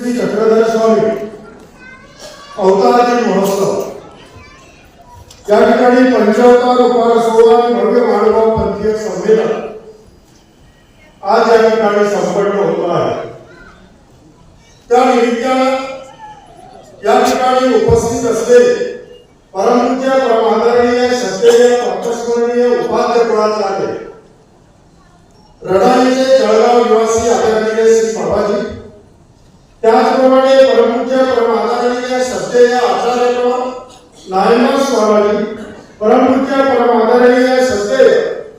श्री चक्रधर स्वामी अवतारातील महोत्सव या ठिकाणी पंचावतार उपार सोहळा आणि भव्य महानुभाव पंथीय संमेलन आज या ठिकाणी संपन्न होत आहे. त्या निमित्तानं या ठिकाणी उपस्थित असलेले परमपूज्य परमादरणीय श्रद्धेय तत्वस्मरणीय उपाध्य कुळाचे कुळाचार्य रडाईचे जळगाव निवासी आदरणीय श्री बाबाजी त्याचप्रमाणे परमपूज्य परमादरणीय श्रद्धेय आचार्य नारायण स्वामी परमपूज्य परमादरणीय सत्य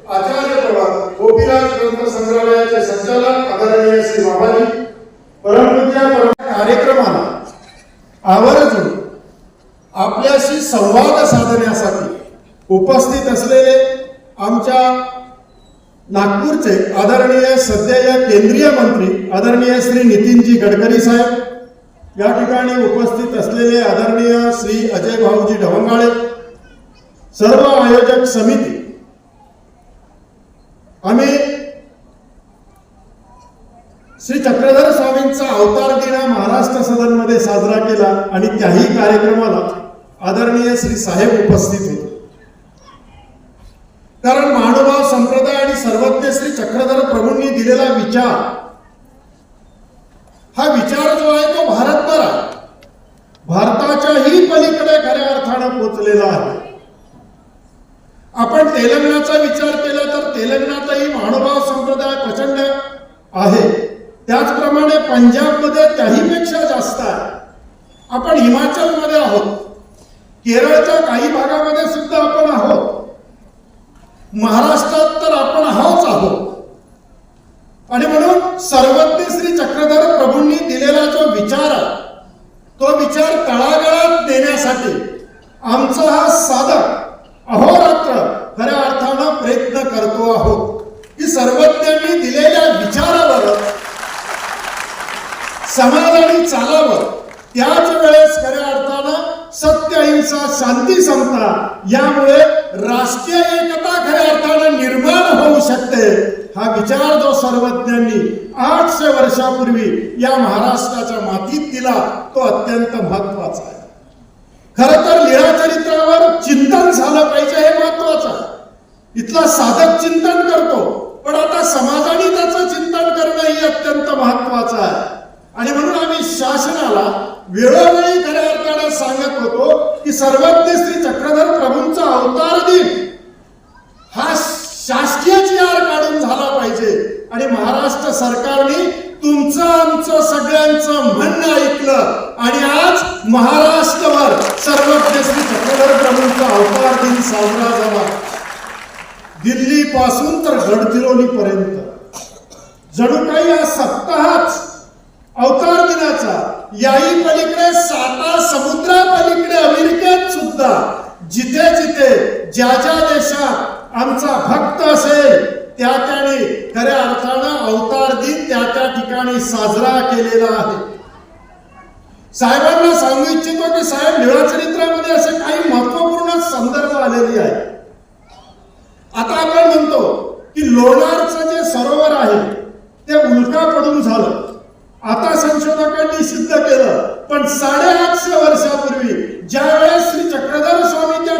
आचार्य प्रभात गोपीराज ग्रंथ संग्रहालयाचे संचालक आदरणीय श्री बाबाजी परमपूज्य परम कार्यक्रमाला आवर्जून आपल्याशी संवाद साधण्यासाठी उपस्थित असलेले आमच्या नागपूरचे आदरणीय सध्या केंद्रीय मंत्री आदरणीय श्री नितीनजी गडकरी साहेब या ठिकाणी उपस्थित असलेले आदरणीय श्री अजय भाऊजी ढवंगाळे सर्व आयोजक समिती आम्ही श्री चक्रधर स्वामींचा अवतार दिना महाराष्ट्र सदनमध्ये साजरा केला आणि त्याही कार्यक्रमाला आदरणीय श्री साहेब उपस्थित होते. कारण महानुभाव संप्रदाय आणि सर्वज्ञ श्री चक्रधर प्रभूंनी दिलेला विचार हा विचार जो आहे तो भारतभर आहे. भारताच्याही पलीकडे खऱ्या अर्थानं पोचलेला आहे. आपण तेलंगणाचा विचार केला तर तेलंगणाचाही महानुभाव संप्रदाय प्रचंड आहे. त्याचप्रमाणे पंजाबमध्ये त्याहीपेक्षा जास्त आहे. आपण हिमाचलमध्ये आहोत. केरळच्या काही भागामध्ये सुद्धा आपण आहोत. महाराष्ट्रात तर आपण हाच आहोत. आणि म्हणून सर्वज्ञ श्री चक्रधर प्रभूंनी दिलेला जो विचार आहे तो विचार तळागाळात देण्यासाठी आमचा हा साधक अहोरात्र खऱ्या अर्थानं प्रयत्न करतो आहोत. की सर्वज्ञांनी दिलेल्या विचारावर समाजाने चालावं त्याच वेळेस खऱ्या अर्थानं सत्य अहिंसा शांती समता यामुळे हा विचार जो सर्वज्ञांनी आठशे वर्षापूर्वी या महाराष्ट्राच्या मातीत दिला तो अत्यंत महत्त्वाचा आहे. खर तर लीळा चरित्रावर चिंतन झालं पाहिजे हे महत्वाचं आहे. इथला साधक चिंतन करतो पण आता समाजाने त्याचं चिंतन करणं ही अत्यंत महत्वाचं आहे. आणि म्हणून आम्ही शासनाला वेळोवेळी खऱ्या अर्थानं सांगत होतो की सर्वज्ञ श्री चक्रधर प्रभूंचा अवतार दिन शासकीय आर काढून झाला पाहिजे. आणि महाराष्ट्र सरकारने तुमचं आमचं सगळ्यांचं म्हणणं ऐकलं. आणि आज महाराष्ट्रभर सर्वज्ञ श्री चक्रधर प्रभूंचा अवतार दिन साजरा झाला. दिल्ली पासून तर गडचिरोली पर्यंत जणू काही हा सप्ताहच अवतार दिनाचा. याही पलीकडे साता समुद्रा पलीकडे अमेरिकेत सुद्धा. जिथे जिथे ज्या ज्या देशात आमचा भक्त असेल त्या त्याने खऱ्या अर्थानं अवतार दिन त्या त्या ठिकाणी साजरा केलेला आहे. साहेबांना सांगू इच्छितो की साहेब निळाचरित्रामध्ये असे काही महत्त्वपूर्ण संदर्भ आलेले आहे आता आपण म्हणतो की लोणारचं जे सरोवर आहे ते उलका पडून झालं. आता संशोधकांनी सिद्ध केलं पण साडेआठशे वर्षापूर्वी ज्या वेळेस श्री चक्रधर स्वामी त्या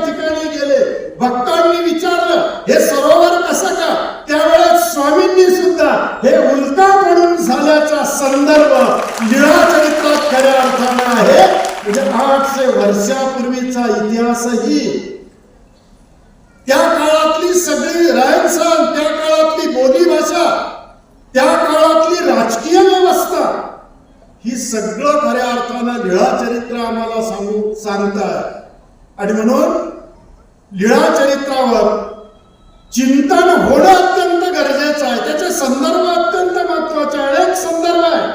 इतिहासही त्या काळातली सगळी रहनसहन त्या काळातली बोलीभाषा त्या काळातली राजकीय व्यवस्था ही सगळं खऱ्या अर्थानं लिळा चरित्र आम्हाला सांगू सांगतात आणि म्हणून लिळा चरित्रावर चिंतन होणं अत्यंत गरजेचं आहे. त्याचे संदर्भ अत्यंत महत्त्वाचे आहे अनेक संदर्भ आहे.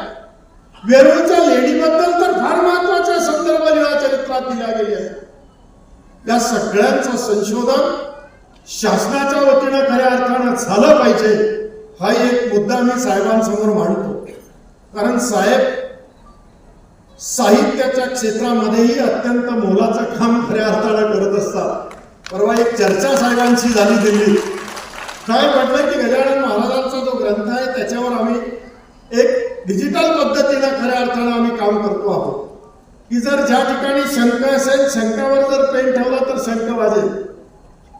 वेरूळच्या लेडीबद्दल तर फार महत्त्वाचे संदर्भ लिळा चरित्रात दिला गेले आहेत. या सगळ्यांचं संशोधन शासनाच्या वतीनं खऱ्या अर्थानं झालं पाहिजे हा एक मुद्दा मी साहेबांसमोर मांडतो. कारण साहेब साहित्याच्या क्षेत्रामध्येही अत्यंत मोलाचं काम खऱ्या अर्थानं करत असतात. परवा एक चर्चा साहेबांची झाली दिल्लीत. काय म्हटलं की गजानन महाराजांचा जो ग्रंथ आहे त्याच्यावर आम्ही एक डिजिटल पद्धतीनं खऱ्या अर्थानं आम्ही काम करतो आहोत. की जर ज्या ठिकाणी शंका असेल शंकावर जर पेन ठेवला तर शंका वाजेल.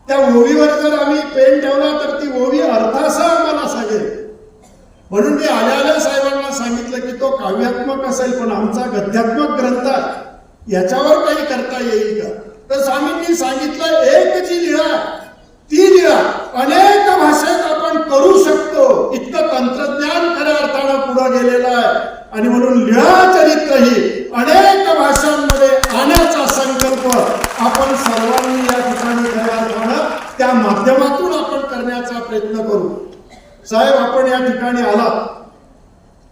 त्या ओवीवर जर आम्ही पेन ठेवला तर ती ओवी अर्थासह आम्हाला सांगेल. म्हणून मी आल्या आल्या साहेबांना सांगितलं की तो काव्यात्मक असेल पण आमचा गद्यात्मक ग्रंथ आहे याच्यावर काही करता येईल का? तर स्वामींनी सांगितलं एक जी लिळा ती लिळा अनेक भाषेत आपण करू शकतो. इतकं तंत्रज्ञान खऱ्या अर्थानं पुढे गेलेलं आहे. आणि म्हणून लिळा चरित्र ही अनेक भाषांमध्ये आणण्याचा संकल्प आपण सर्वांनी या ठिकाणी खऱ्या त्या माध्यमातून आपण करण्याचा प्रयत्न करू. साहेब आपण या ठिकाणी आला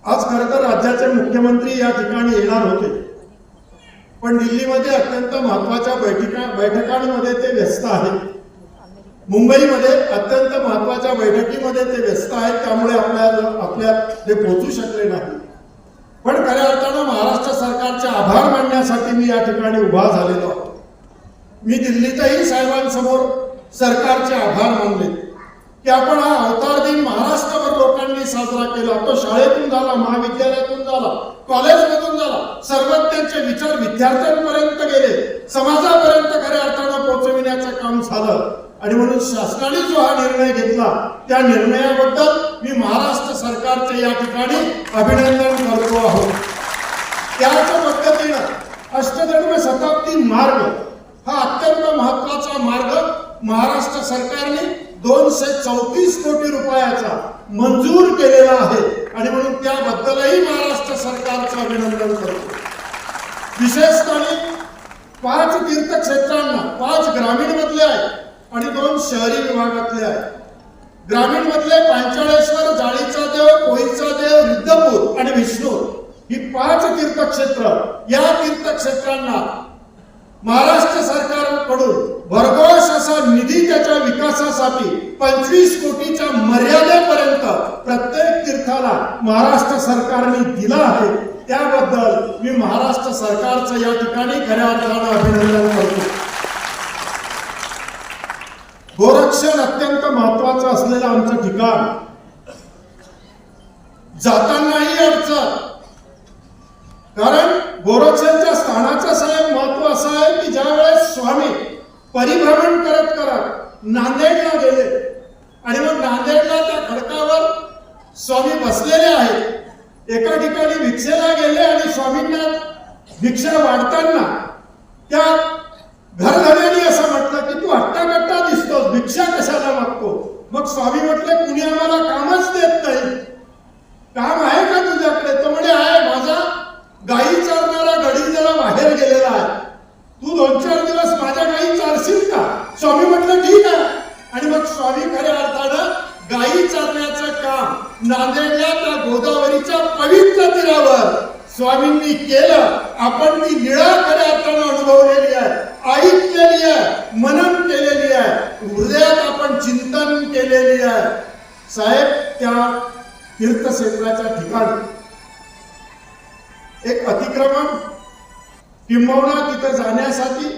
आज खरं तर राज्याचे मुख्यमंत्री या ठिकाणी येणार होते. पण दिल्लीमध्ये अत्यंत महत्त्वाच्या बैठका बैठकांमध्ये ते व्यस्त आहेत. मुंबईमध्ये अत्यंत महत्त्वाच्या बैठकीमध्ये ते व्यस्त आहेत त्यामुळे आपल्याला आपल्या ते पोहोचू शकले नाही पण खऱ्या अर्थानं महाराष्ट्र सरकारचे आभार मानण्यासाठी मी या ठिकाणी उभा झालेलो मी दिल्लीतही साहेबांसमोर सरकारचे आभार मानले. की आपण हा अवतार दिन महाराष्ट्रभर लोकांनी साजरा केला. तो शाळेतून झाला महाविद्यालयातून झाला कॉलेजमधून झाला. सर्वज्ञांचे विचार विद्यार्थ्यांपर्यंत गेले. समाजापर्यंत खऱ्या अर्थानं पोहोचविण्याचं काम झालं. आणि म्हणून शासनाने जो हा निर्णय घेतला त्या निर्णयाबद्दल मी महाराष्ट्र सरकारचे या ठिकाणी अभिनंदन करतो आहोत. त्याच पद्धतीनं अष्टधर्म शताब्दी मार्ग हा अत्यंत महत्त्वाचा मार्ग महाराष्ट्र सरकारने दोनशे चौतीस कोटी रुपयाचा मंजूर केलेला आहे. आणि म्हणून त्याबद्दलही महाराष्ट्र सरकारचं अभिनंदन करतो. विशेषतः पाच तीर्थक्षेत्र पाच ग्रामीण मधले आहेत आणि दोन शहरी विभागातले आहेत ग्रामीण मधले पांचाळेश्वर जाळीचा देव कोळीचा देव रिद्धपूर आणि विष्णू ही पाच तीर्थक्षेत्र. या तीर्थक्षेत्रांना महाराष्ट्र सरकारकडून भरघोस असा निधी त्याच्या विकासासाठी पंचवीस कोटीच्या मर्यादेपर्यंत प्रत्येक तीर्थाला महाराष्ट्र सरकारने दिला आहे. त्याबद्दल मी महाराष्ट्र सरकारचं या ठिकाणी खऱ्या अर्थानं अभिनंदन करतो. गोरक्षण अत्यंत महत्वाचं असलेलं आमचं ठिकाण. जातानाही अडचण. कारण गोरक्षणच्या स्थानाचं साहेब महत्त्व असं आहे की ज्या वेळेस स्वामी परिभ्रमण करत करत नांदेडला गेले आणि मग नांदेडला त्या खडकावर स्वामी बसलेले आहेत. एका ठिकाणी भिक्षेला गेले आणि स्वामींना भिक्षा वाढताना त्या घरघड्याने असं म्हटलं की तू हट्टाकट्टा भिक्षा कशाला मागतो मग स्वामी म्हटले कुणी आम्हाला कामच देत नाही. काम आहे का तुझ्याकडे? तो म्हणे आहे माझा गाई चारणारा गडी जरा बाहेर गेलेला आहे. तू दोन चार दिवस माझ्या गाई चारशील का? स्वामी म्हटलं ठीक आहे. आणि मग स्वामी खऱ्या अर्थानं गाई चारण्याचं काम नांदेडल्या त्या गोदावरीच्या पवित्र तीरावर स्वामींनी केलं. आपण ती निळा खऱ्या अर्थानं अनुभवलेली आहे. ऐकलेली आहे मनन केलेली आहे. हृदयात आपण चिंतन केलेली आहे. साहेब त्या तीर्थक्षेत्राच्या ठिकाणी एक अतिक्रमण किंबहुना तिथं जाण्यासाठी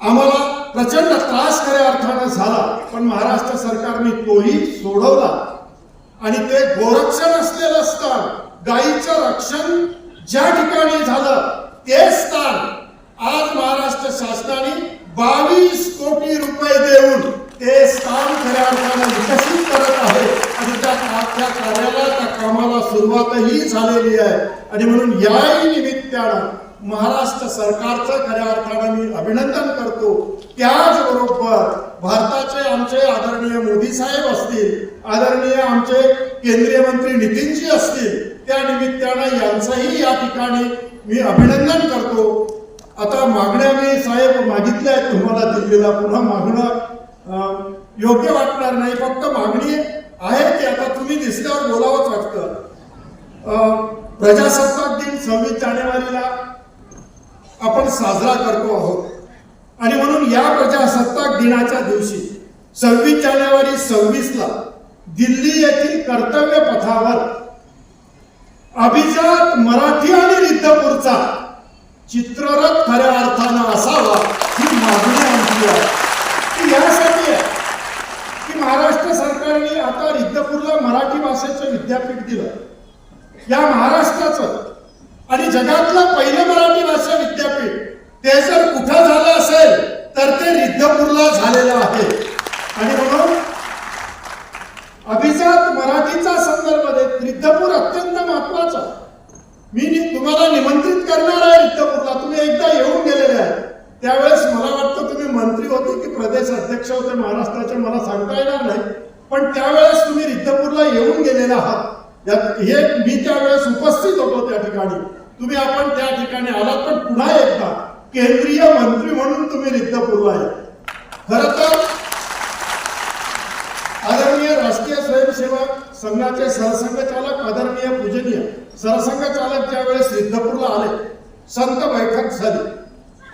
आम्हाला प्रचंड त्रास खऱ्या अर्थानं झाला. पण महाराष्ट्र सरकारने तोही सोडवला. आणि ते गोरक्षण असलेलं स्थान गायीचं रक्षण ज्या ठिकाणी झालं ते स्थान आज महाराष्ट्र शासनाने बावीस कोटी रुपये देऊन ते स्थान खऱ्या अर्थानं विकसित करत आहे. आणि त्या त्या कार्याला त्या कामाला सुरुवातही झालेली आहे. आणि म्हणून याही निमित्तानं महाराष्ट्र सरकारचं खऱ्या अर्थानं मी अभिनंदन करतो. त्याचबरोबर भारताचे आमचे आदरणीय मोदी साहेब असतील आदरणीय आमचे केंद्रीय मंत्री नितीनजी असतील त्या निमित्तानं यांचंही या ठिकाणी मी अभिनंदन करतो. आता मागण्या मी साहेब मागितल्या आहेत तुम्हाला दिल्लीला पुन्हा मागणं अं, योग्य वाटणार नाही. फक्त मागणी आहे की आता तुम्ही दिसल्यावर बोलावंच वाटतं. प्रजासत्ताक दिन सव्वीस जानेवारीला आपण साजरा करतो आहोत. आणि म्हणून या प्रजासत्ताक दिनाच्या दिवशी सव्वीस जानेवारी सव्वीसला दिल्ली येथील कर्तव्य पथावर अभिजात मराठी आणि रिद्धपूरचा चित्ररथ खऱ्या अर्थानं असावा ही मागणी आमची आहे. ती यासाठी आहे की महाराष्ट्र सरकारने आता रिद्धपूरला मराठी भाषेचं विद्यापीठ दिलं. या महाराष्ट्राचं आणि जगातलं पहिलं मराठी भाषा विद्यापीठ ते जर कुठं झालं असेल तर ते रिद्धपूरला झालेलं आहे. आणि म्हणून अभिजात मराठीचा संदर्भ देत रिद्धपूर अत्यंत महत्त्वाचा मी नि- तुम्हाला निमंत्रित करणार आहे रिद्धपूरला तुम्ही एकदा येऊन गेलेले आहे त्यावेळेस मला वाटतं तुम्ही मंत्री होते की प्रदेश अध्यक्ष होते महाराष्ट्राचे मला सांगता येणार नाही. पण त्यावेळेस तुम्ही रिद्धपूरला येऊन गेलेले आहात. हे मी त्यावेळेस उपस्थित होतो त्या ठिकाणी. तुम्ही आपण त्या ठिकाणी आलात पण पुन्हा एकदा केंद्रीय मंत्री म्हणून तुम्ही रिद्धपूरला या खर तर आदरणीय राष्ट्रीय स्वयंसेवक संघाचे सरसंघचालक आदरणीय पूजनीय सरसंघचालक ज्यावेळेस रिद्धपूरला आले संत बैठक झाली.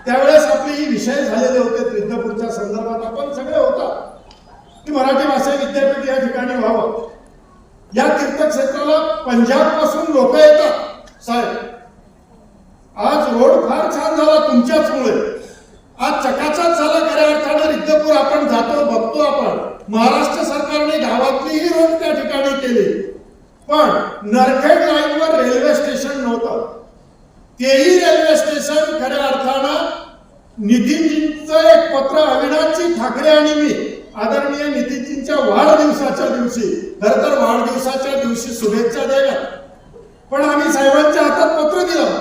त्यावेळेस आपले ही विषय झालेले होते रिद्धपूरच्या संदर्भात. आपण सगळे होता. की मराठी भाषा विद्यापीठ या ठिकाणी व्हावं. या तीर्थक्षेत्राला पंजाबपासून लोक येतात साहेब. आज रोड फार छान झाला तुमच्याचमुळे. आज चकाचक झाला खऱ्या अर्थानं रिद्धपूर आपण जातो बघतो आपण. महाराष्ट्र सरकारने गावातलीही रोड त्या ठिकाणी केली. पण नरखेड लाईनवर रेल्वे स्टेशन नव्हतं. तेही रेल्वे स्टेशन खऱ्या अर्थानं नितीनजींचं एक पत्र अविनाशजी ठाकरे आणि मी आदरणीय नितीनजींच्या वाढदिवसाच्या दिवशी खर तर वाढदिवसाच्या दिवशी शुभेच्छा द्याव्या पण आम्ही साहेबांच्या हातात पत्र दिलं.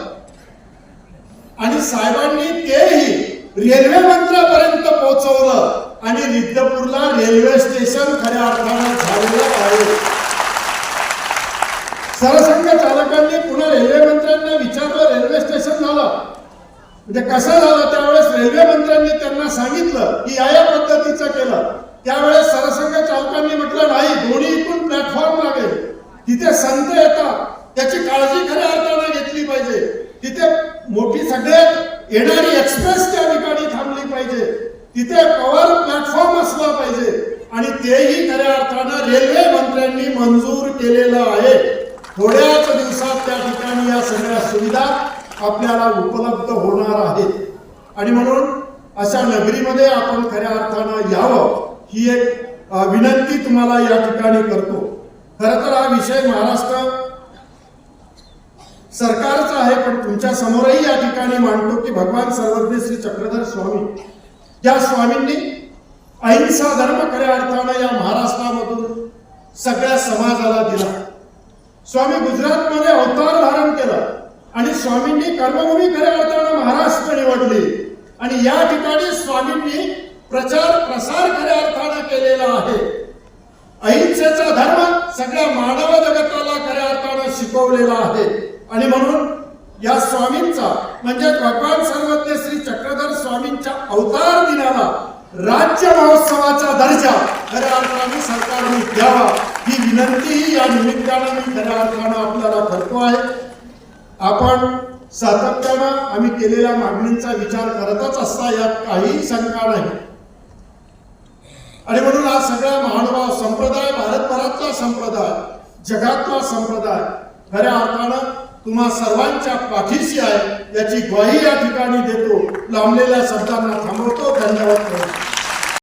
आणि साहेबांनी तेही रेल्वे मंत्र्यापर्यंत पोहोचवलं आणि रिद्धपूरला रेल्वे स्टेशन खऱ्या अर्थानं झालेलं आहे. सरसंघ चालकांनी पुन्हा रेल्वे मंत्र्यांना विचारलं रेल्वे स्टेशन झालं. म्हणजे कसं झालं त्यावेळेस रेल्वे मंत्र्यांनी त्यांना सांगितलं की या या पद्धतीचं केलं. त्यावेळेस सरसंघ चालकांनी म्हटलं नाही दोन्ही इकडून प्लॅटफॉर्म लागेल तिथे संत येतात त्याची काळजी खऱ्या अर्थानं घेतली पाहिजे तिथे मोठी सगळ्यात येणारी एक्सप्रेस त्या ठिकाणी थांबली पाहिजे तिथे पवार प्लॅटफॉर्म असला पाहिजे आणि तेही खऱ्या अर्थानं रेल्वे मंत्र्यांनी मंजूर केलेलं आहे थोड्याच दिवसात त्या ठिकाणी या सगळ्या सुविधा आपल्याला उपलब्ध होणार आहेत आणि म्हणून अशा आपण खऱ्या अर्थानं यावं ही एक विनंती तुम्हाला या ठिकाणी करतो. खर तर हा विषय महाराष्ट्र सरकारचा आहे पण तुमच्या समोरही या ठिकाणी मांडतो की भगवान सर्वज्ञ श्री चक्रधर स्वामी. या स्वामींनी अहिंसा धर्म खऱ्या अर्थानं या महाराष्ट्रामधून सगळ्या समाजाला दिला. स्वामी गुजरातमध्ये अवतार धारण केलं आणि स्वामींनी कर्मभूमी खऱ्या अर्थानं महाराष्ट्र निवडली. आणि या ठिकाणी स्वामींनी प्रचार प्रसार खऱ्या अर्थानं केलेला आहे. अहिंसेचा धर्म सगळ्या मानव जगताला खऱ्या अर्थानं शिकवलेला आहे. आणि म्हणून या स्वामींचा म्हणजे भगवान सर्वज्ञ श्री चक्रधर स्वामींच्या अवतार दिनाला राज्य महोत्सवाचा दर्जा खऱ्या अर्थाने सरकारने द्यावा. ही विनंतीही या निमित्तानं मी खऱ्या अर्थानं आपल्याला करतो आहे. आपण सातत्यानं आम्ही केलेल्या मागणींचा विचार करतच असता यात काहीही शंका नाही. आणि म्हणून हा सगळा महानुभाव संप्रदाय भारतभरातला संप्रदाय जगातला संप्रदाय खऱ्या अर्थानं तुम्हा सर्वांच्या पाठीशी आहे याची ग्वाही या ठिकाणी देतो. लांबलेल्या शब्दांना थांबवतो. धन्यवाद. करतो